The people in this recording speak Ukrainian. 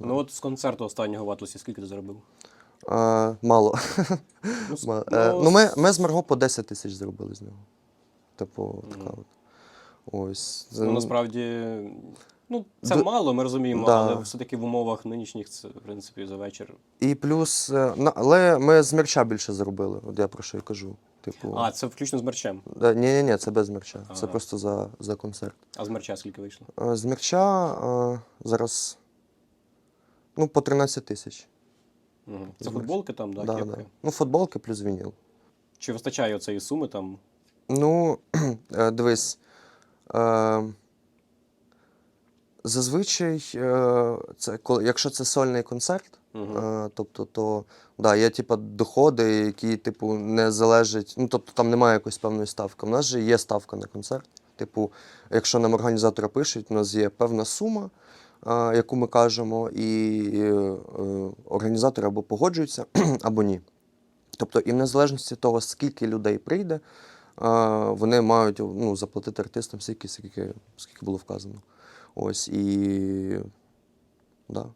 Ну от з концерту останнього в Атласі скільки ти заробив? Е, мало. Ну, с- е, ну, ну, ми, ми з Марго по 10 тисяч зробили з нього. Типу, така от. Ось. Ну, насправді, ну, це Д- мало, ми розуміємо, Да. але все-таки в умовах нинішніх це, в принципі, за вечір. І плюс, е, на- але ми з мерча більше заробили, от я про що і кажу. Типу, А, це включно з мерчем. ні, ні, ні, це без мерча. Це Ага. просто за, за концерт. А з мерча скільки вийшло? Е, З мерча е, зараз ну, по 13 тисяч. Угу. Це футболки там, да, Да, кепки? да. Ну, футболки плюс вініл. Чи вистачає цієї суми там? Ну, е, дивись. Е, зазвичай, е, це, коли, якщо це сольний концерт, Угу. е, тобто, то да, є типу, доходи, які типу, не залежать. Ну, тобто там немає якоїсь певної ставки. У нас же є ставка на концерт. Типу, якщо нам організатори пишуть, у нас є певна сума, яку ми кажемо, і е, е, організатори або погоджуються, або ні. Тобто, і в незалежності від того, скільки людей прийде, вони мають ну, заплатити артистам стільки, скільки, скільки було вказано. Ось і. Да.